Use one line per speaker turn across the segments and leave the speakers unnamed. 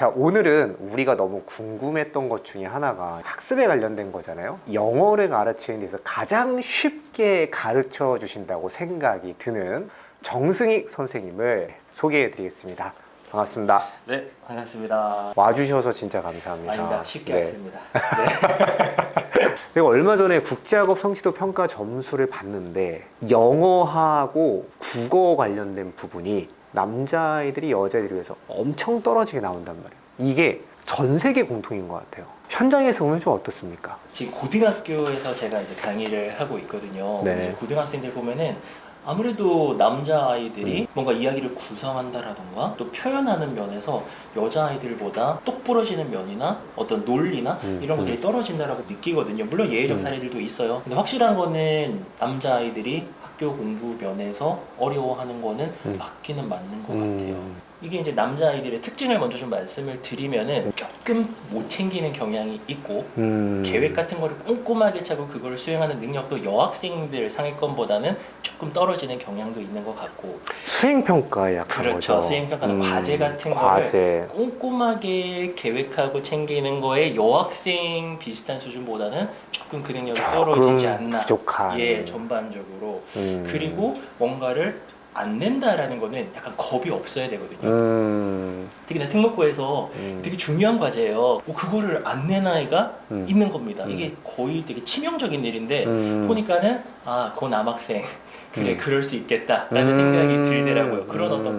자, 오늘은 우리가 너무 궁금했던 것 중에 하나가 학습에 관련된 거잖아요. 영어를 가르치는 데서 가장 쉽게 가르쳐 주신다고 생각이 드는 정승익 선생님을 소개해 드리겠습니다. 반갑습니다.
네, 반갑습니다.
와주셔서 진짜 감사합니다.
아닙니다. 쉽게
네.
왔습니다. 네.
제가 얼마 전에 국제학업 성취도 평가 점수를 봤는데 영어하고 국어 관련된 부분이 남자아이들이 여자애들에 비해서 엄청 떨어지게 나온단 말이에요. 이게 전 세계 공통인 것 같아요. 현장에서 보면 좀 어떻습니까?
지금 고등학교에서 제가 이제 강의를 하고 있거든요.
네.
고등학생들 보면은 아무래도 남자 아이들이
음.
뭔가 이야기를 구성한다라던가 또 표현하는 면에서 여자 아이들보다 똑부러지는 면이나 어떤 논리나
음,
이런 것들이 떨어진다라고 느끼거든요. 물론 예외적
음.
사례들도 있어요. 근데 확실한 거는 남자 아이들이 학교 공부 면에서 어려워하는 거는
음.
맞기는 맞는 것 같아요.
음,
이게 이제 남자 아이들의 특징을 먼저 좀 말씀을 드리면은 조금 못 챙기는 경향이 있고
음.
계획 같은 거를 꼼꼼하게 짜고 그걸 수행하는 능력도 여학생들 상위권보다는 조금 떨어지는 경향도 있는 것 같고
수행 평가에 약한
그렇죠.
거죠.
수행평가는 과제 같은
과제.
꼼꼼하게 계획하고 챙기는 거에 여학생 비슷한 수준보다는 조금 그 능력이
조금
떨어지지 않나
부족한.
예 전반적으로
음.
그리고 뭔가를 안 낸다라는 거는 약간 겁이 없어야 되거든요.
음.
특히나 특목고에서
음.
되게 중요한 과제예요. 뭐 그거를 안낸 아이가
음.
있는 겁니다.
음.
이게 거의 되게 치명적인 일인데
음.
보니까는 아, 그 남학생 그래
음.
그럴 수 있겠다라는
음.
생각이 들더라고요.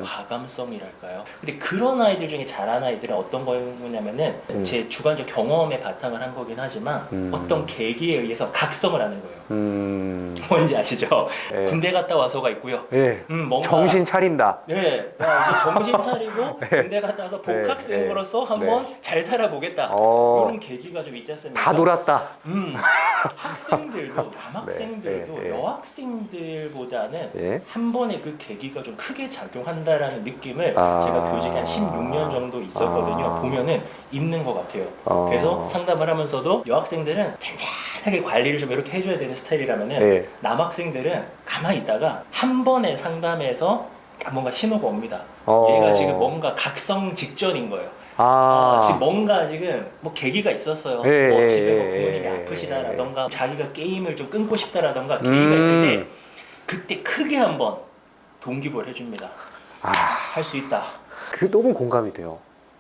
음.
과감성이랄까요. 근데 그런 아이들 중에 잘하는 아이들은 어떤 거냐면은
음.
제 주관적 경험에 바탕을 한 거긴 하지만
음.
어떤 계기에 의해서 각성을 하는 거예요.
음.
뭔지 아시죠?
예.
군대 갔다 와서가 있고요.
예.
음, 뭔가
정신 차린다.
네, 야, 이제 정신 차리고 군대 갔다 와서 복학생으로서
네,
한번 잘 살아보겠다.
어.
이런 계기가 좀 있지 않습니까?
다 놀았다.
음, 학생들도 남학생들도
네, 네, 네.
여학생들보다는
예.
한 번에 그 계기가 좀 크게 작용한다 라는 느낌을
아.
제가 교직에 한 16년 정도 있었거든요.
아.
보면은 있는 것 같아요.
어.
그래서 상담을 하면서도 여학생들은 잔잔하게 관리를 좀 이렇게 해줘야 되는 스타일이라면은
예.
남학생들은 가만히 있다가 한 번에 상담해서 뭔가 신호가 옵니다.
어.
얘가 지금 뭔가 각성 직전인 거예요.
아.
어, 지금 뭔가 지금 뭐 계기가 있었어요.
예,
뭐
예,
집에 뭐
예,
부모님이
예,
아프시다라던가 자기가 게임을 좀 끊고 싶다라던가 계기가
음.
있을 때 그때 크게 한번 동기부여를 해줍니다.
아.
할수 있다.
그 너무 공감이 돼요.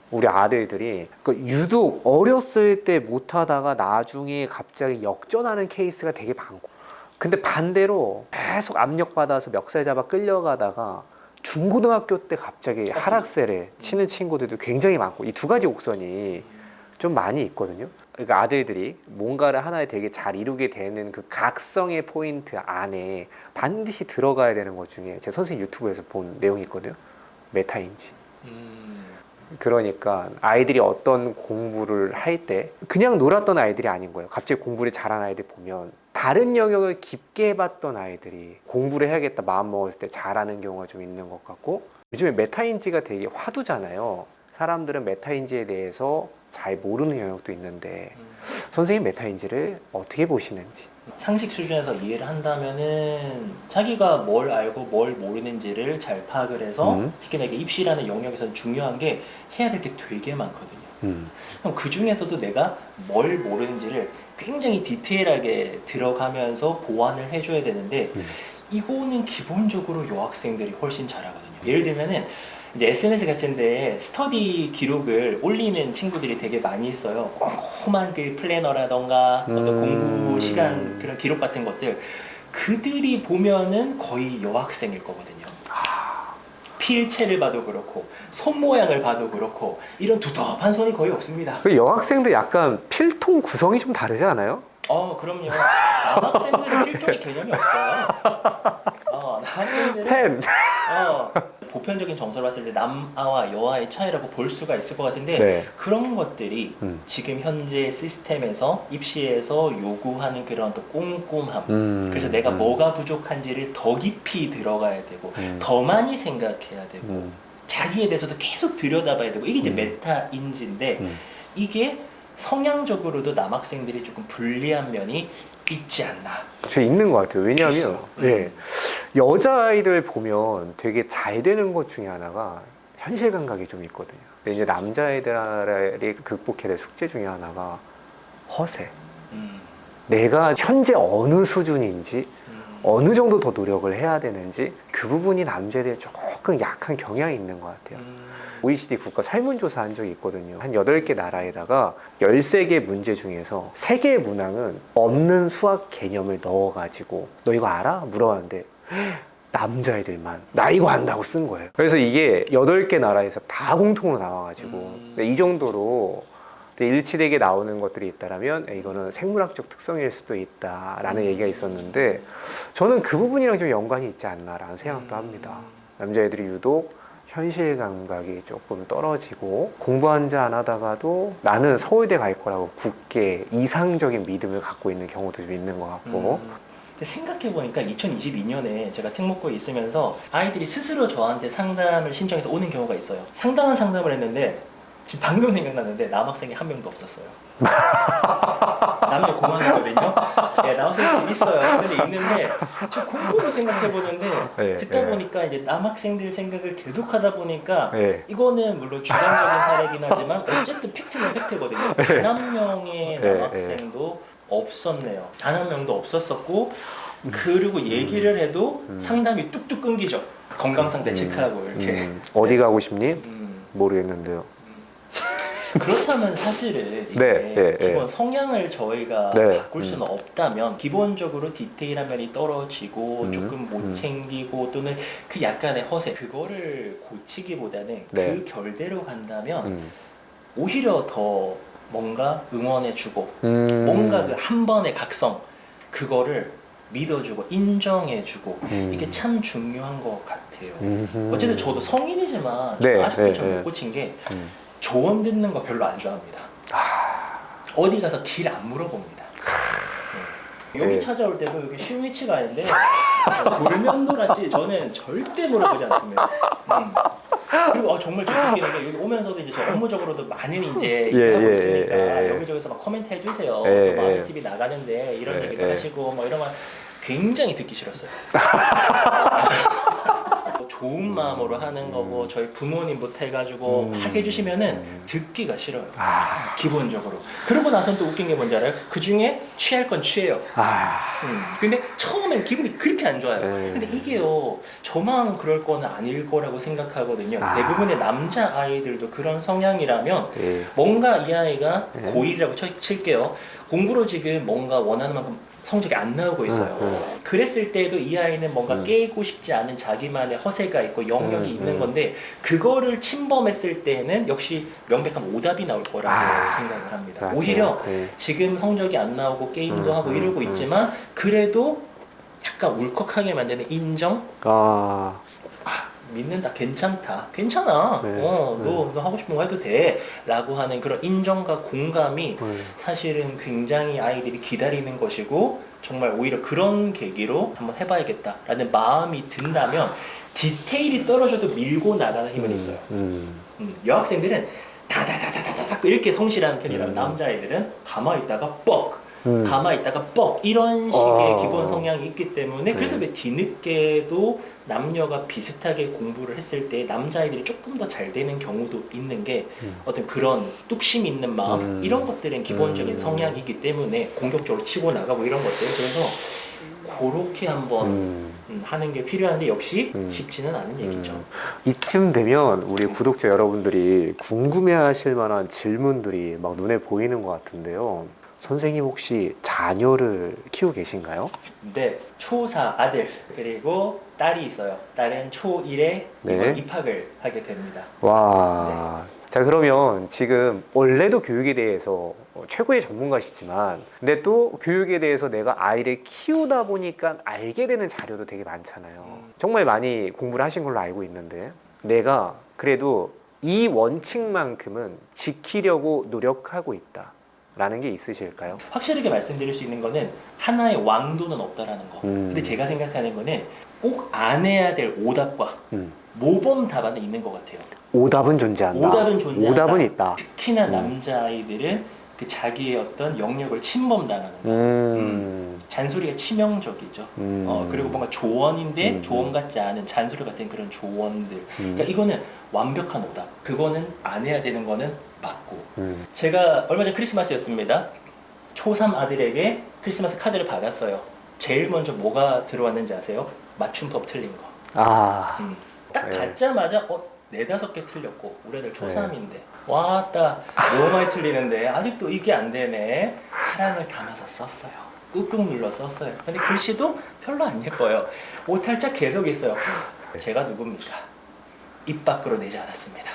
우리 아들들이 그 유독 어렸을 때 못하다가 나중에 갑자기 역전하는 케이스가 되게 많고 근데 반대로 계속 압력받아서 멱살 잡아 끌려가다가 중고등학교 때 갑자기 하락세를 치는 친구들도 굉장히 많고 이 두 가지 옥선이 좀 많이 있거든요. 그러니까 아들들이 뭔가를 하나에 되게 잘 이루게 되는 그 각성의 포인트 안에 반드시 들어가야 되는 것 중에 제 선생님 유튜브에서 본 내용이 있거든요. 메타인지.
음,
그러니까 아이들이 어떤 공부를 할 때 그냥 놀았던 아이들이 아닌 거예요. 갑자기 공부를 잘하는 아이들 보면 다른 영역을 깊게 해봤던 아이들이 공부를 해야겠다 마음 먹었을 때 잘하는 경우가 좀 있는 것 같고 요즘에 메타인지가 되게 화두잖아요. 사람들은 메타인지에 대해서 잘 모르는 영역도 있는데
음.
선생님 메타인지를 어떻게 보시는지.
상식 수준에서 이해를 한다면은 자기가 뭘 알고 뭘 모르는지를 잘 파악을 해서
음.
특히나 이게 입시라는 영역에서는 중요한 게 해야 될 게 되게 많거든요.
음.
그럼 그 중에서도 내가 뭘 모르는지를 굉장히 디테일하게 들어가면서 보완을 해줘야 되는데
음.
이거는 기본적으로 여학생들이 훨씬 잘하거든요. 예를 들면은 이제 SNS 같은데 스터디 기록을 올리는 친구들이 되게 많이 있어요. 꼼꼼한 그 플래너라던가 어떤
음.
공부 시간 그런 기록 같은 것들 그들이 보면은 거의 여학생일 거거든요. 필체를 봐도 그렇고 손 모양을 봐도 그렇고 이런 두텁한 손이 거의 없습니다.
그 여학생들 약간 필통 구성이 좀 다르지 않아요?
어 그럼요. 남학생들은 필통이 개념이 없어요. 어 남학생들은
펜.
어, 보편적인 정서로 봤을 때 남아와 여아의 차이라고 볼 수가 있을 것 같은데
네.
그런 것들이
음.
지금 현재 시스템에서 입시에서 요구하는 그런 또 꼼꼼함
음.
그래서 내가
음.
뭐가 부족한지를 더 깊이 들어가야 되고
음.
더 많이 생각해야 되고
음.
자기에 대해서도 계속 들여다봐야 되고 이게 이제
음.
메타인지인데
음.
이게 성향적으로도 남학생들이 조금 불리한 면이 있지 않나.
저 있는 것 같아요. 왜냐하면
있어요.
예, 여자아이들 보면 되게 잘 되는 것 중에 하나가 현실 감각이 좀 있거든요. 근데 이제 남자애들이 극복해야 될 숙제 중에 하나가 허세.
음,
내가 현재 어느 수준인지
음.
어느 정도 더 노력을 해야 되는지 그 부분이 남자들이 조금 약한 경향이 있는 것 같아요.
음.
OECD 국가 설문조사 한 적이 있거든요. 한 8개 나라에다가 13개 문제 중에서 3개의 문항은 없는 수학 개념을 넣어가지고 너 이거 알아? 물어봤는데 남자애들만 나 이거 안다고 쓴 거예요. 그래서 이게 8개 나라에서 다 공통으로 나와가지고
음.
이 정도로 일치되게 나오는 것들이 있다라면 이거는 생물학적 특성일 수도 있다라는
음.
얘기가 있었는데 저는 그 부분이랑 좀 연관이 있지 않나라는 생각도 합니다. 남자애들이 유독 현실 감각이 조금 떨어지고 공부 한 자 안 하다가도 나는 서울대 갈 거라고 굳게 이상적인 믿음을 갖고 있는 경우도 좀 있는 것 같고
음. 근데 생각해 보니까 2022년에 제가 특목고에 있으면서 아이들이 스스로 저한테 상담을 신청해서 오는 경우가 있어요. 상당한 상담을 했는데 지금 방금 생각났는데 남학생이 한 명도 없었어요. 남녀 공학이거든요. 네, 남학생들이 있어요. 근데 있는데 저 공부를 생각해 보는데
네,
듣다
네.
보니까 이제 남학생들 생각을 계속하다 보니까
네.
이거는 물론 주관적인 사례긴 하지만 어쨌든 팩트는 팩트거든요. 단한 명의
네,
남학생도 없었네요. 단 한 명도 없었었고 그리고 얘기를 해도 상담이 뚝뚝 끊기죠. 건강 상태 체크하고 이렇게.
음, 어디 가고 싶니?
음.
모르겠는데요.
그렇다면 사실은 이게
네, 네, 네.
기본 성향을 저희가
네,
바꿀 수는 없다면 기본적으로 디테일한 면이 떨어지고
음,
조금 못
음.
챙기고 또는 그 약간의 허세 그거를 고치기보다는
네.
그 결대로 간다면
음.
오히려 더 뭔가 응원해주고
음.
뭔가 그 한 번의 각성 그거를 믿어주고 인정해주고
음.
이게 참 중요한 것 같아요.
음.
어쨌든 저도 성인이지만
네,
아직도
네,
좀
네.
못 고친 게
음.
조언 듣는 거 별로 안 좋아합니다. 어디 가서 길 안 물어봅니다. 네. 여기
네.
찾아올 때도 여기 쉬운 위치가 아닌데 돌면도같이 저는 절대 물어보지 않습니다. 음. 그리고 아, 정말 좀 웃기는 게 여기 오면서도 이제 저 업무적으로도 많은 이제
예,
일을 하고
예,
있으니까
예, 예.
여기저기서 막 코멘트 해주세요.
예,
또
예.
TV 나가는데 이런
예,
얘기도
예.
하시고 뭐 이런 거 굉장히 듣기 싫었어요. 좋은 마음으로 하는 거고 저희 부모님부터 해가지고
음.
막 해주시면은 듣기가 싫어요.
아,
기본적으로. 그러고 나선 또 웃긴 게 뭔지 알아요? 그 중에 취할 건 취해요.
아,
음. 근데 처음엔 기분이 그렇게 안 좋아요.
네.
근데 이게요, 저만 그럴 거는 아닐 거라고 생각하거든요.
아.
대부분의 남자 아이들도 그런 성향이라면
예.
뭔가 이 아이가
네.
고1이라고 쳐- 칠게요. 공부로 지금 뭔가 원하는 만큼 성적이 안 나오고 있어요.
음,
그랬을 때도 이 아이는 뭔가
음.
깨고 싶지 않은 자기만의 허세가 있고 영역이
음,
있는
음.
건데 그거를 침범했을 때는 역시 명백한 오답이 나올 거라고
아,
생각을 합니다.
맞아요.
오히려
예.
지금 성적이 안 나오고 게임도
음,
하고
음,
이러고
음.
있지만 그래도 약간 울컥하게 만드는 인정?
아,
믿는다 괜찮다. 괜찮아.
네,
어, 너, 너 하고 싶은 거 해도 돼. 라고 하는 그런 인정과 공감이
음.
사실은 굉장히 아이들이 기다리는 것이고 정말 오히려 그런 계기로 한번 해봐야겠다라는 마음이 든다면 디테일이 떨어져도 밀고 나가는 힘은 있어요.
음.
음, 여학생들은 다다다다다닥 이렇게 성실한 편이라면
음.
남자애들은 가만히 있다가 뻑
음.
가만히 있다가 뻑 이런 식의
어.
기본 성향이 있기 때문에 그래서
네.
왜 뒤늦게도 남녀가 비슷하게 공부를 했을 때 남자아이들이 조금 더 잘 되는 경우도 있는 게
음.
어떤 그런 뚝심 있는 마음
음.
이런 것들은 기본적인
음.
성향이기 때문에 공격적으로 치고 나가고 이런 것들 그래서 그렇게 한번
음.
음, 하는 게 필요한데 역시
음.
쉽지는 않은 얘기죠.
음. 이쯤 되면 우리 구독자 여러분들이 궁금해하실 만한 질문들이 막 눈에 보이는 것 같은데요. 선생님 혹시 자녀를 키우고 계신가요?
네, 초사 아들 그리고 딸이 있어요. 딸은 초1에
네.
입학을 하게 됩니다.
와. 자 그러면 지금 원래도 교육에 대해서 최고의 전문가시지만 근데 또 교육에 대해서 내가 아이를 키우다 보니까 알게 되는 자료도 되게 많잖아요.
음.
정말 많이 공부를 하신 걸로 알고 있는데 내가 그래도 이 원칙만큼은 지키려고 노력하고 있다. 라는 게 있으실까요?
확실하게 말씀드릴 수 있는 거는 하나의 왕도는 없다라는 거.
음.
근데 제가 생각하는 거는 꼭 안 해야 될 오답과
음.
모범 답안은 있는 것 같아요.
오답은 존재한다.
오답은 존재한다.
오답은 있다.
특히나
음.
남자 아이들은 그 자기의 어떤 영역을 침범당하는 거.
음.
잔소리가 치명적이죠.
음.
어, 그리고 뭔가 조언인데
음.
조언 같지 않은 잔소리 같은 그런 조언들.
음.
그러니까 이거는 완벽한 오답. 그거는 안 해야 되는 거는 맞고.
음.
제가 얼마 전 크리스마스였습니다. 초3 아들에게 크리스마스 카드를 받았어요. 제일 먼저 뭐가 들어왔는지 아세요? 맞춤법 틀린 거.
아.
음. 딱
네.
받자마자 어 네다섯 개 틀렸고 우리 애들 초3인데 와따 너무 많이 틀리는데 아직도 이게 안 되네 사랑을 담아서 썼어요 꾹꾹 눌러 썼어요 근데 글씨도 별로 안 예뻐요 오탈자 계속 있어요 제가 누굽니까 입 밖으로 내지 않았습니다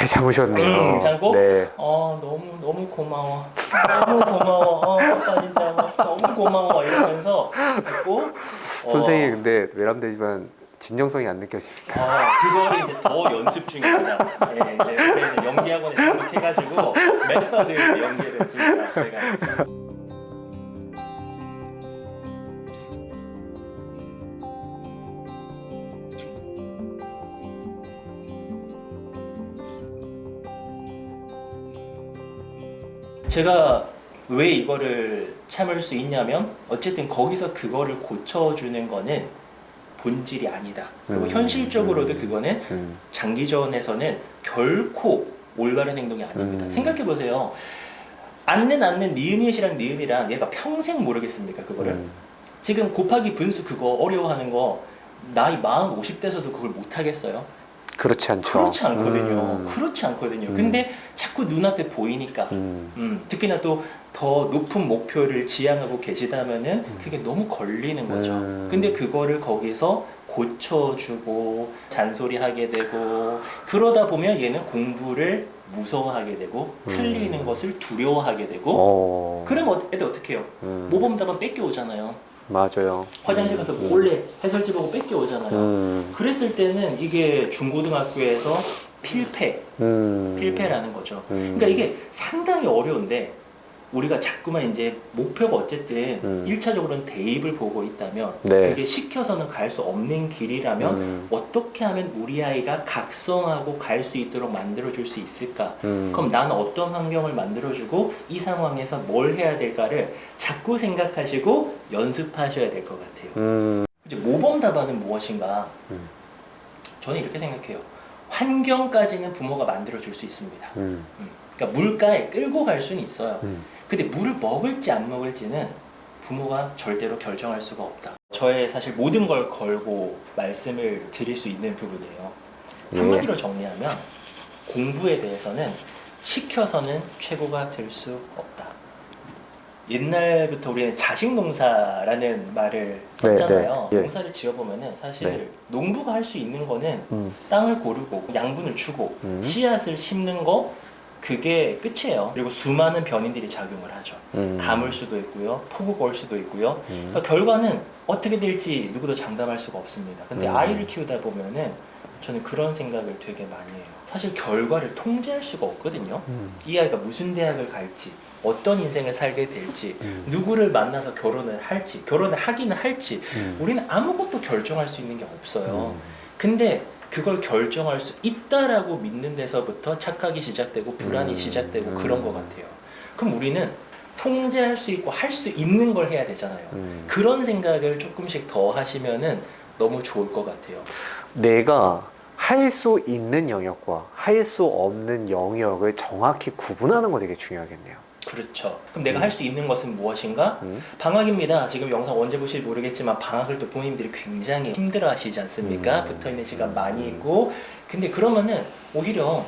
잘 참으셨네요.
음, 참고
네.
어 너무 너무 고마워 너무 고마워 어 아빠 진짜 뭐, 너무 고마워 이러면서 했고 어,
선생님 근데 외람되지만 진정성이 안 느껴집니다.
아, 그거를 이제 더 연습 중입니다. 예, 이제 올해는 연기학원에 등록해가지고 메서드 연기를 지금 제가 제가 왜 이거를 참을 수 있냐면 어쨌든 거기서 그거를 고쳐주는 거는 본질이 아니다. 그리고
음,
현실적으로도
음.
그거는
음.
장기전에서는 결코 올바른 행동이 아닙니다.
음.
생각해 보세요. 앉는 앉는 니은이랑 니은이랑 얘가 평생 모르겠습니까 그거를
음.
지금 곱하기 분수 그거 어려워하는 거 나이 40, 50대에서도 그걸 못 하겠어요?
그렇지 않죠.
그렇지 않거든요.
음.
그렇지 않거든요.
음.
근데 자꾸 눈앞에 보이니까
음.
음, 특히나 또 더 높은 목표를 지향하고 계시다면은 그게 너무 걸리는 거죠.
음.
근데 그거를 거기서 고쳐주고 잔소리하게 되고 그러다 보면 얘는 공부를 무서워하게 되고 틀리는
음.
것을 두려워하게 되고
어.
그러면 애들 어떻게 해요?
음.
모범답안 뺏겨오잖아요.
맞아요.
화장실 가서
음.
몰래 해설지 보고 뺏겨 오잖아요.
음.
그랬을 때는 이게 중고등학교에서 필패,
음.
필패라는 거죠.
음.
그러니까 이게 상당히 어려운데 우리가 자꾸만 이제 목표가 어쨌든
음.
일 1차적으로는 대입을 보고 있다면
네.
그게 시켜서는 갈 수 없는 길이라면
음.
어떻게 하면 우리 아이가 각성하고 갈 수 있도록 만들어 줄 수 있을까?
음.
그럼 나는 어떤 환경을 만들어 주고 이 상황에서 뭘 해야 될까를 자꾸 생각하시고 연습하셔야 될 것 같아요.
음.
이제 모범 답안은 무엇인가?
음.
저는 이렇게 생각해요. 환경까지는 부모가 만들어 줄 수 있습니다.
음.
음. 그러니까 물가에 끌고 갈 수는 있어요.
음.
근데 물을 먹을지 안 먹을지는 부모가 절대로 결정할 수가 없다. 저의 사실 모든 걸 걸고 말씀을 드릴 수 있는 부분이에요.
예.
한마디로 정리하면 공부에 대해서는 시켜서는 최고가 될 수 없다. 옛날부터 우리는 자식 농사라는 말을 썼잖아요.
네, 네. 예.
농사를 지어보면은 사실
네.
농부가 할 수 있는 거는
음.
땅을 고르고 양분을 주고
음.
씨앗을 심는 거 그게 끝이에요. 그리고 수많은 변인들이 작용을 하죠.
음.
가물 수도 있고요, 폭우가 올 수도 있고요.
음.
그러니까 결과는 어떻게 될지 누구도 장담할 수가 없습니다. 근데
음.
아이를 키우다 보면은 저는 그런 생각을 되게 많이 해요. 사실 결과를 통제할 수가 없거든요.
음.
이 아이가 무슨 대학을 갈지, 어떤 인생을 살게 될지,
음.
누구를 만나서 결혼을 할지, 결혼을 하기는 할지,
음.
우리는 아무것도 결정할 수 있는 게 없어요.
음.
근데 그걸 결정할 수 있다라고 믿는 데서부터 착각이 시작되고 불안이
음.
시작되고
음.
그런 것 같아요. 그럼 우리는 통제할 수 있고 할 수 있는 걸 해야 되잖아요.
음.
그런 생각을 조금씩 더 하시면은 너무 좋을 것 같아요.
내가 할 수 있는 영역과 할 수 없는 영역을 정확히 구분하는 거 되게 중요하겠네요.
그렇죠. 그럼 내가
음.
할수 있는 것은 무엇인가?
음.
방학입니다. 지금 영상 언제 보실지 모르겠지만 방학을 또 부모님들이 굉장히 힘들어 하시지 않습니까?
음.
붙어 있는 시간 많이 있고. 근데 그러면은 오히려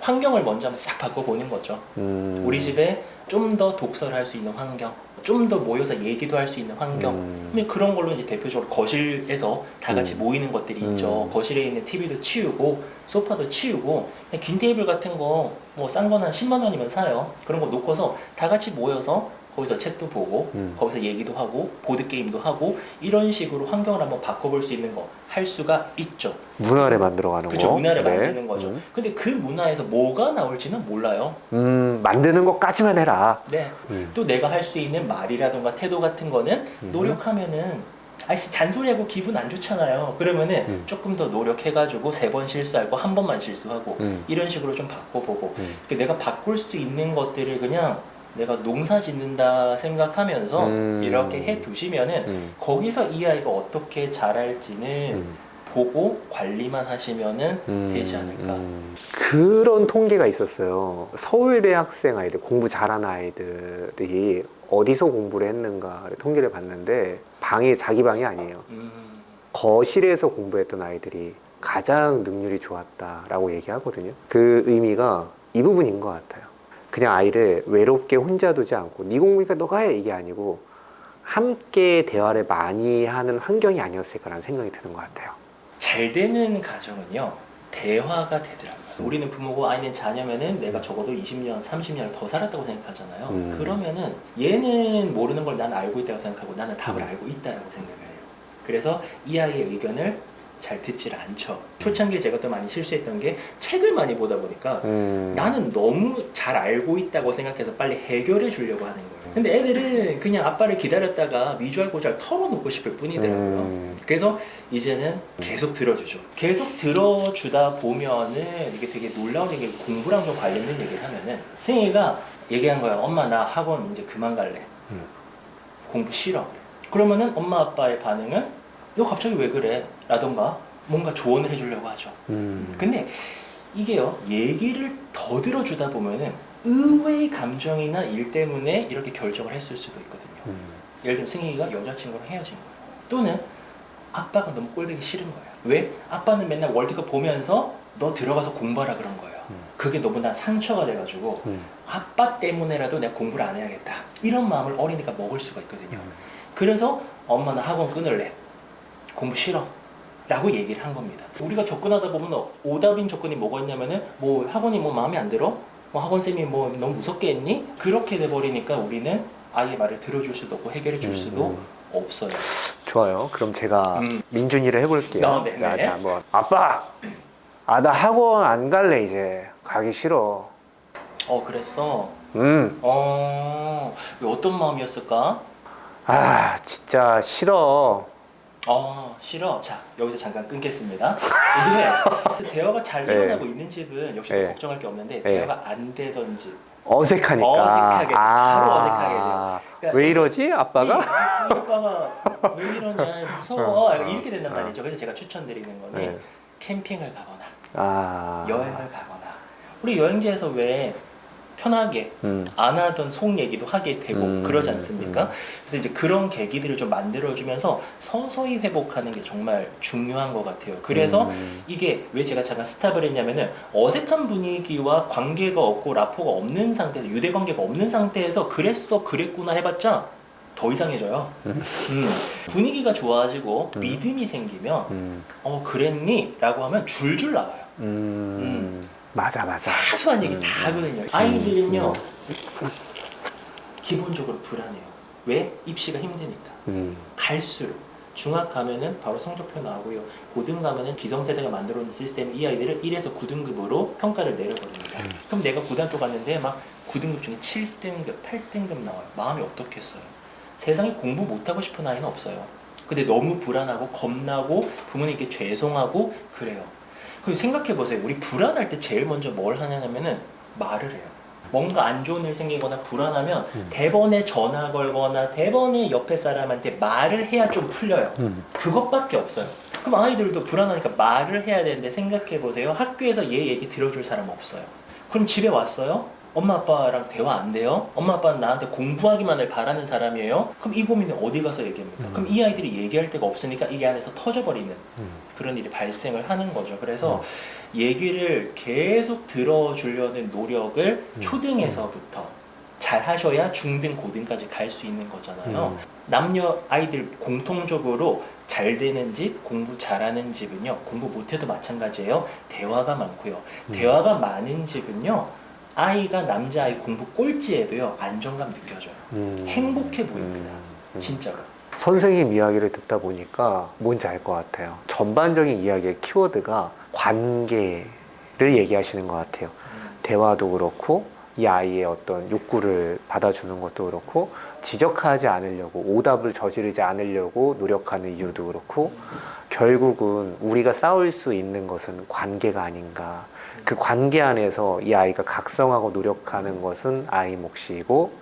환경을 먼저 한번 싹 바꿔보는 거죠.
음.
우리 집에 좀 더 독서를 할 수 있는 환경, 좀 더 모여서 얘기도 할 수 있는 환경.
음.
그런 걸로 이제 대표적으로 거실에서 다 같이
음.
모이는 것들이 있죠.
음.
거실에 있는 TV도 치우고 소파도 치우고 긴 테이블 같은 거 뭐 싼 거는 10만 원이면 사요. 그런 거 놓고서 다 같이 모여서 거기서 책도 보고
음.
거기서 얘기도 하고 보드 게임도 하고 이런 식으로 환경을 한번 바꿔볼 수 있는 거 할 수가 있죠.
문화를 만들어가는
그죠
거.
문화를
네.
만드는 거죠.
음.
근데 그 문화에서 뭐가 나올지는 몰라요.
음, 만드는 것까지만 해라.
네.
음.
또 내가 할 수 있는 말이라든가 태도 같은 거는
음.
노력하면은 아씨 잔소리하고 기분 안 좋잖아요. 그러면은
음.
조금 더 노력해가지고 세 번 실수하고 한 번만 실수하고
음.
이런 식으로 좀 바꿔보고
음.
그 내가 바꿀 수 있는 것들을 그냥 내가 농사 짓는다 생각하면서
음.
이렇게 해 두시면은
음.
거기서 이 아이가 어떻게 자랄지는
음.
보고 관리만 하시면은
음,
되지 않을까.
음. 그런 통계가 있었어요. 서울대 학생 아이들, 공부 잘하는 아이들이 어디서 공부를 했는가 통계를 봤는데 방이 자기 방이 아니에요.
음.
거실에서 공부했던 아이들이 가장 능률이 좋았다라고 얘기하거든요. 그 의미가 이 부분인 것 같아요. 그냥 아이를 외롭게 혼자 두지 않고 네 공부니까 너가 해 이게 아니고 함께 대화를 많이 하는 환경이 아니었을까라는 생각이 드는 것 같아요.
잘 되는 가정은요 대화가 되더라고요. 우리는 부모고 아이는 자녀면은 내가 적어도 20년, 30년을 더 살았다고 생각하잖아요.
음.
그러면은 얘는 모르는 걸 난 알고 있다고 생각하고 나는 답을
음.
알고 있다라고 생각해요. 그래서 이 아이의 의견을 잘 듣질 않죠. 초창기에 제가 또 많이 실수했던 게 책을 많이 보다 보니까
음.
나는 너무 잘 알고 있다고 생각해서 빨리 해결해 주려고 하는 거예요. 근데 애들은 그냥 아빠를 기다렸다가 미주알 고잘 털어놓고 싶을 뿐이더라고요.
음.
그래서 이제는 계속 들어주죠. 계속 들어주다 보면은 이게 되게 놀라운 얘기, 공부랑 좀 관련된 얘기를 하면은 승희가 얘기한 거야. 엄마 나 학원 이제 그만 갈래.
음.
공부 싫어. 그러면은 엄마 아빠의 반응은 너 갑자기 왜 그래? 라던가 뭔가 조언을 해주려고 하죠.
음.
근데 이게요 얘기를 더 들어주다 보면은 의외의 감정이나 일 때문에 이렇게 결정을 했을 수도 있거든요.
음.
예를 들면 승희가 여자친구랑 헤어진 거예요. 또는 아빠가 너무 꼴보기 싫은 거예요. 왜? 아빠는 맨날 월드컵 보면서 너 들어가서 공부하라 그런 거예요.
음.
그게 너무나 상처가 돼가지고
음.
아빠 때문에라도 내가 공부를 안 해야겠다. 이런 마음을 어린이가 먹을 수가 있거든요.
음.
그래서 엄마 나 학원 끊을래. 공부 싫어. 라고 얘기를 한 겁니다. 우리가 접근하다 보면 오답인 접근이 뭐가 있냐면은 뭐 학원이 뭐 마음에 안 들어? 뭐 학원쌤이 뭐 너무 무섭게 했니? 그렇게 돼버리니까 우리는 아이의 말을 들어줄 수도 없고 해결해 줄 수도
음.
없어요.
좋아요. 그럼 제가
음.
민준이를 해볼게요.
어, 네네.
자, 자, 한번. 아빠, 아 나 학원 안 갈래 이제 가기 싫어.
어 그랬어.
음,
어왜 어떤 마음이었을까?
아 진짜 싫어.
어 싫어. 자 여기서 잠깐 끊겠습니다. 이게 대화가 잘
네.
일어나고 있는 집은 역시 또
네.
걱정할 게 없는데
네.
대화가 안 되던 집.
어색하니까.
어색하게, 바로 어색하게 돼요.
아,
그러니까
왜 이러지 아빠가?
이, 이 오빠가 왜 이러냐 무서워
어,
이렇게 된단
어.
말이죠. 그래서 제가 추천드리는 거는
네.
캠핑을 가거나
아,
여행을 가거나 우리 여행지에서 왜 편하게
음,
안 하던 속 얘기도 하게 되고
음,
그러지 않습니까?
음.
그래서 이제 그런 계기들을 좀 만들어주면서 서서히 회복하는 게 정말 중요한 것 같아요. 그래서
음,
이게 왜 제가 잠깐 스탑을 했냐면은 어색한 분위기와 관계가 없고 라포가 없는 상태에서 유대 관계가 없는 상태에서 그랬어 그랬구나 해봤자 더 이상해져요. 음. 분위기가 좋아지고
음.
믿음이 생기면
음,
어 그랬니? 라고 하면 줄줄 나와요.
음, 맞아 맞아.
사소한 얘기
음.
다 하거든요. 아이들은요 기본적으로 불안해요. 왜? 입시가 힘드니까.
음,
갈수록 중학 가면은 바로 성적표 나오고요. 고등 가면은 기성세대가 만들어 놓은 시스템 이 아이들을 1에서 9등급으로 평가를 내려버립니다.
음.
그럼 내가 고등학교 갔는데 막 9등급 중에 7등급, 8등급 나와요. 마음이 어떻겠어요? 세상에 공부 못하고 싶은 아이는 없어요. 근데 너무 불안하고 겁나고 부모님께 죄송하고 그래요. 그 생각해 보세요. 우리 불안할 때 제일 먼저 뭘 하냐면은 말을 해요. 뭔가 안 좋은 일 생기거나 불안하면
음.
대번에 전화 걸거나 대번에 옆에 사람한테 말을 해야 좀 풀려요.
음,
그것밖에 없어요. 그럼 아이들도 불안하니까 말을 해야 되는데 생각해 보세요. 학교에서 얘 얘기 들어줄 사람 없어요. 그럼 집에 왔어요? 엄마 아빠랑 대화 안 돼요? 엄마 아빠는 나한테 공부하기만을 바라는 사람이에요? 그럼 이 고민을 어디 가서 얘기합니까?
음.
그럼 이 아이들이 얘기할 데가 없으니까 이 안에서 터져버리는
음.
그런 일이 발생을 하는 거죠. 그래서 얘기를 계속 들어주려는 노력을
음.
초등에서부터 잘 하셔야 중등, 고등까지 갈 수 있는 거잖아요.
음.
남녀 아이들 공통적으로 잘 되는 집, 공부 잘하는 집은요, 공부 못해도 마찬가지예요. 대화가 많고요.
음.
대화가 많은 집은요, 아이가 남자아이 공부 꼴찌에도요, 안정감 느껴져요.
음.
행복해 보입니다.
음.
진짜로.
선생님 이야기를 듣다 보니까 뭔지 알 것 같아요. 전반적인 이야기의 키워드가 관계를 얘기하시는 것 같아요. 대화도 그렇고 이 아이의 어떤 욕구를 받아주는 것도 그렇고 지적하지 않으려고 오답을 저지르지 않으려고 노력하는 이유도 그렇고 결국은 우리가 싸울 수 있는 것은 관계가 아닌가 그 관계 안에서 이 아이가 각성하고 노력하는 것은 아이 몫이고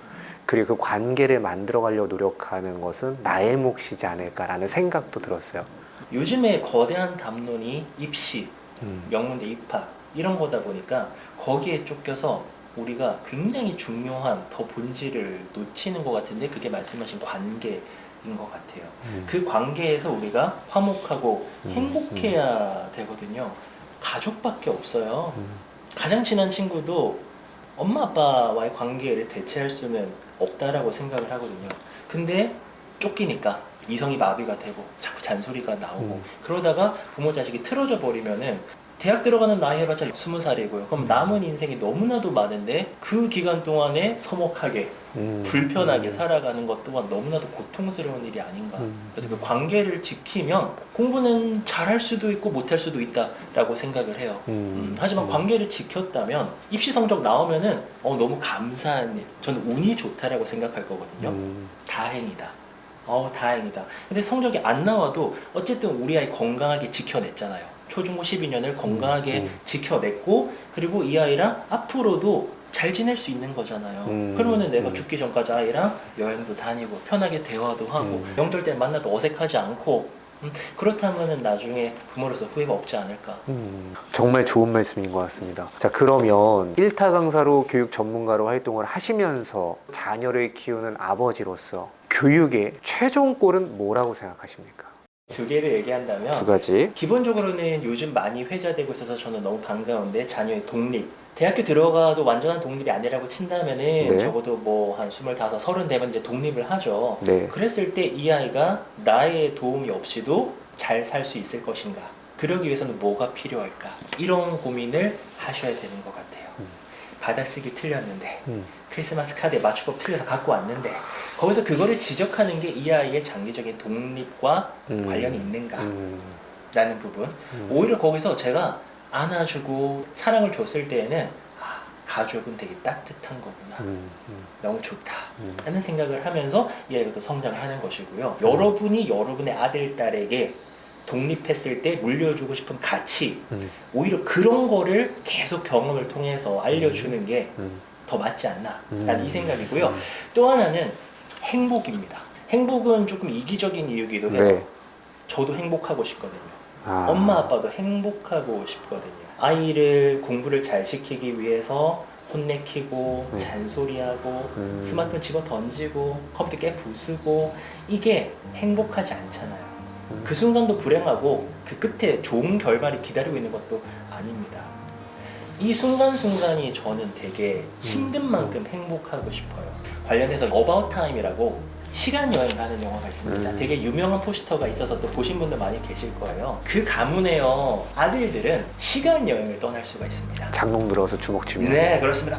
그리고 그 관계를 만들어 가려고 노력하는 것은 나의 몫이지 않을까라는 생각도 들었어요.
요즘에 거대한 담론이 입시,
음.
명문대 입학 이런 거다 보니까 거기에 쫓겨서 우리가 굉장히 중요한 더 본질을 놓치는 것 같은데 그게 말씀하신 관계 인 것 같아요.
음.
그 관계에서 우리가 화목하고
음,
행복해야 되거든요. 가족밖에 없어요.
음.
가장 친한 친구도 엄마 아빠와의 관계를 대체할 수는 없다라고 생각을 하거든요. 근데 쫓기니까 이성이 마비가 되고 자꾸 잔소리가 나오고
음.
그러다가 부모 자식이 틀어져 버리면은 대학 들어가는 나이 해봤자 스무 살이고요. 그럼 남은 인생이 너무나도 많은데 그 기간 동안에 서먹하게
음.
불편하게
음.
살아가는 것 또한 너무나도 고통스러운 일이 아닌가.
음.
그래서 그 관계를 지키면 공부는 잘할 수도 있고 못할 수도 있다라고 생각을 해요.
음.
음, 하지만 관계를 지켰다면 입시 성적 나오면은 어, 너무 감사한 일. 저는 운이 좋다라고 생각할 거거든요.
음.
다행이다. 어, 다행이다. 근데 성적이 안 나와도 어쨌든 우리 아이 건강하게 지켜냈잖아요. 초중고 12년을 건강하게
음.
지켜냈고 그리고 이 아이랑 앞으로도 잘 지낼 수 있는 거잖아요.
음.
그러면은 내가
음.
죽기 전까지 아이랑 여행도 다니고 편하게 대화도 하고
음.
명절 때 만나도 어색하지 않고 음, 그렇다면은 나중에 부모로서 후회가 없지 않을까.
음, 정말 좋은 말씀인 것 같습니다. 자, 그러면 일타 강사로 교육 전문가로 활동을 하시면서 자녀를 키우는 아버지로서 교육의 최종 골은 뭐라고 생각하십니까?
두 개를 얘기한다면
두 가지.
기본적으로는 요즘 많이 회자되고 있어서 저는 너무 반가운데 자녀의 독립. 대학교 들어가도 완전한 독립이 아니라고 친다면은
네.
적어도 뭐 한 스물다섯, 서른 되면 이제 독립을 하죠.
네.
그랬을 때 이 아이가 나의 도움이 없이도 잘 살 수 있을 것인가? 그러기 위해서는 뭐가 필요할까? 이런 고민을 하셔야 되는 것 같아요.
음.
받아쓰기 틀렸는데
음,
크리스마스 카드에 맞춤법 틀려서 갖고 왔는데 거기서 그거를 지적하는 게 이 아이의 장기적인 독립과
음.
관련이 있는가?
음,
라는 부분.
음.
오히려 거기서 제가 안아주고 사랑을 줬을 때에는 아 가족은 되게 따뜻한 거구나.
음, 음,
너무 좋다.
음.
하는 생각을 하면서 이 아이가 또 성장하는 것이고요. 여러분이 여러분의 아들 딸에게 독립했을 때 물려주고 싶은 가치.
음,
오히려 그런 거를 계속 경험을 통해서 알려주는 게 더
음.
맞지 않나
음.
라는 이 생각이고요 또 하나는 행복입니다 행복은 조금 이기적인 이유기도 해요
네.
저도 행복하고 싶거든요
아.
엄마 아빠도 행복하고 싶거든요. 아이를 공부를 잘 시키기 위해서 혼내키고
네.
잔소리하고
음.
스마트폰 집어 던지고 컴퓨터 깨 부수고 이게 행복하지 않잖아요.
음.
그 순간도 불행하고 그 끝에 좋은 결말이 기다리고 있는 것도 아닙니다. 이 순간순간이 저는 되게 힘든 만큼 행복하고 싶어요. 관련해서 About Time이라고 시간 여행 가는 영화가 있습니다.
음.
되게 유명한 포스터가 있어서 또 보신 분들 많이 계실 거예요. 그 가문에요. 아들들은 시간 여행을 떠날 수가 있습니다.
장롱 들어서 주먹 치면.
네, 그렇습니다.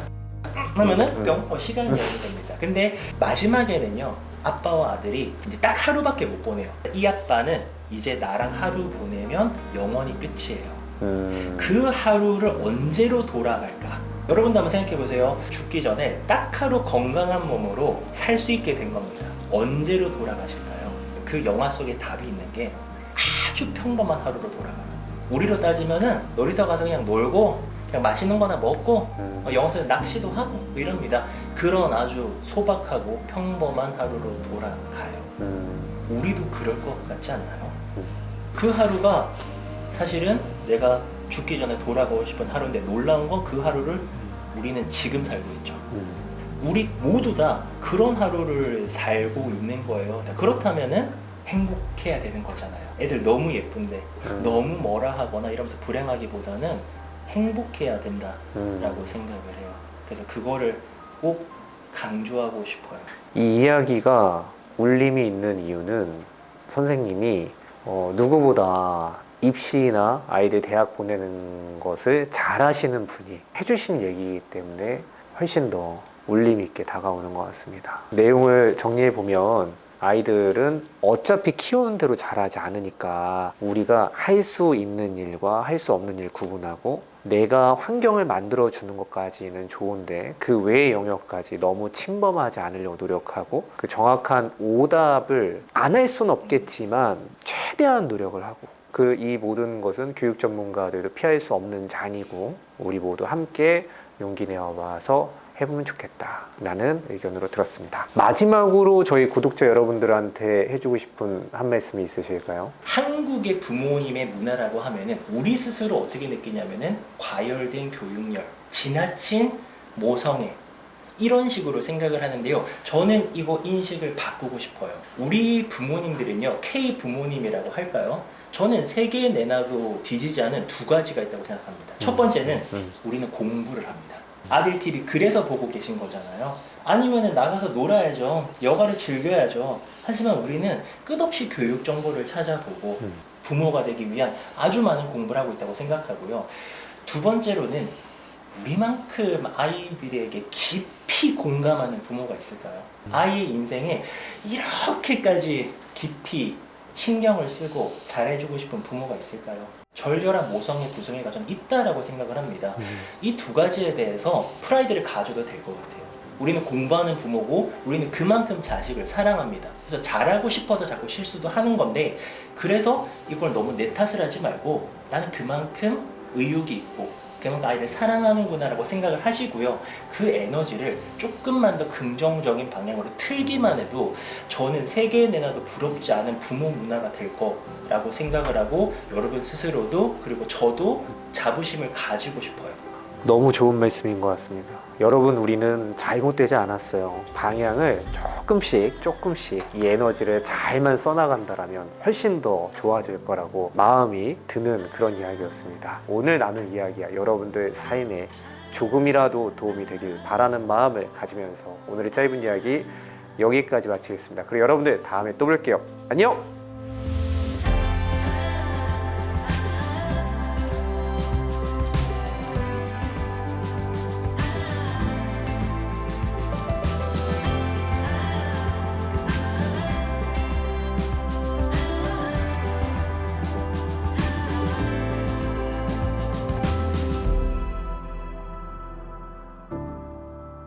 하면은
음.
뿅 어, 시간 여행이 됩니다. 근데 마지막에는요. 아빠와 아들이 이제 딱 하루밖에 못 보내요. 이 아빠는 이제 나랑 하루 보내면 영원히 끝이에요.
음,
그 하루를 언제로 돌아갈까? 여러분도 한번 생각해 보세요. 죽기 전에 딱 하루 건강한 몸으로 살 수 있게 된 겁니다. 언제로 돌아가실까요? 그 영화 속에 답이 있는 게 아주 평범한 하루로 돌아가요. 우리로 따지면은 놀이터 가서 그냥 놀고 그냥 맛있는 거나 먹고
음.
어, 영화 속에 낚시도 하고 뭐 이럽니다. 그런 아주 소박하고 평범한 하루로 돌아가요.
음,
우리도 그럴 것 같지 않나요?
음.
그 하루가 사실은 내가 죽기 전에 돌아가고 싶은 하루인데 놀라운 건 그 하루를 우리는 지금 살고 있죠.
음,
우리 모두 다 그런 하루를 살고 있는 거예요. 그렇다면은 행복해야 되는 거잖아요. 애들 너무 예쁜데
음.
너무 뭐라 하거나 이러면서 불행하기보다는 행복해야 된다라고
음.
생각을 해요. 그래서 그거를 꼭 강조하고 싶어요.
이 이야기가 울림이 있는 이유는 선생님이 어, 누구보다 입시나 아이들 대학 보내는 것을 잘 하시는 분이 해주신 얘기이기 때문에 훨씬 더 울림 있게 다가오는 것 같습니다. 내용을 정리해 보면 아이들은 어차피 키우는 대로 잘하지 않으니까 우리가 할 수 있는 일과 할 수 없는 일 구분하고 내가 환경을 만들어 주는 것까지는 좋은데 그 외의 영역까지 너무 침범하지 않으려고 노력하고 그 정확한 오답을 안 할 수는 없겠지만 최대한 노력을 하고 그 이 모든 것은 교육 전문가들도 피할 수 없는 잔이고 우리 모두 함께 용기 내어 와서 해보면 좋겠다라는 의견으로 들었습니다. 마지막으로 저희 구독자 여러분들한테 해주고 싶은 한 말씀이 있으실까요?
한국의 부모님의 문화라고 하면은 우리 스스로 어떻게 느끼냐면은 과열된 교육열, 지나친 모성애 이런 식으로 생각을 하는데요. 저는 이거 인식을 바꾸고 싶어요. 우리 부모님들은요, K 부모님이라고 할까요? 저는 세계에 내놔도 뒤지지 않은 두 가지가 있다고 생각합니다. 첫 번째는
음.
우리는 공부를 합니다. 아들 TV 그래서 보고 계신 거잖아요. 아니면은 나가서 놀아야죠. 여가를 즐겨야죠. 하지만 우리는 끝없이 교육 정보를 찾아보고
음.
부모가 되기 위한 아주 많은 공부를 하고 있다고 생각하고요. 두 번째로는 우리만큼 아이들에게 깊이 공감하는 부모가 있을까요? 아이의 인생에 이렇게까지 깊이 신경을 쓰고 잘해주고 싶은 부모가 있을까요? 절절한 모성의 구성애가 전 있다라고 생각을 합니다. 이두 가지에 대해서 프라이드를 가져도 될 것 같아요. 우리는 공부하는 부모고 우리는 그만큼 자식을 사랑합니다. 그래서 잘하고 싶어서 자꾸 실수도 하는 건데 그래서 이걸 너무 내 탓을 하지 말고 나는 그만큼 의욕이 있고 그만큼 아이를 사랑하는구나라고 생각을 하시고요. 그 에너지를 조금만 더 긍정적인 방향으로 틀기만 해도 저는 세계에 내놔도 부럽지 않은 부모 문화가 될 거라고 생각을 하고 여러분 스스로도 그리고 저도 자부심을 가지고 싶어요.
너무 좋은 말씀인 것 같습니다. 여러분, 우리는 잘못되지 않았어요. 방향을 조금씩, 조금씩 이 에너지를 잘만 써나간다라면 훨씬 더 좋아질 거라고 마음이 드는 그런 이야기였습니다. 오늘 나눌 이야기야 여러분들 삶에 조금이라도 도움이 되길 바라는 마음을 가지면서 오늘의 짧은 이야기 여기까지 마치겠습니다. 그리고 여러분들 다음에 또 뵐게요. 안녕!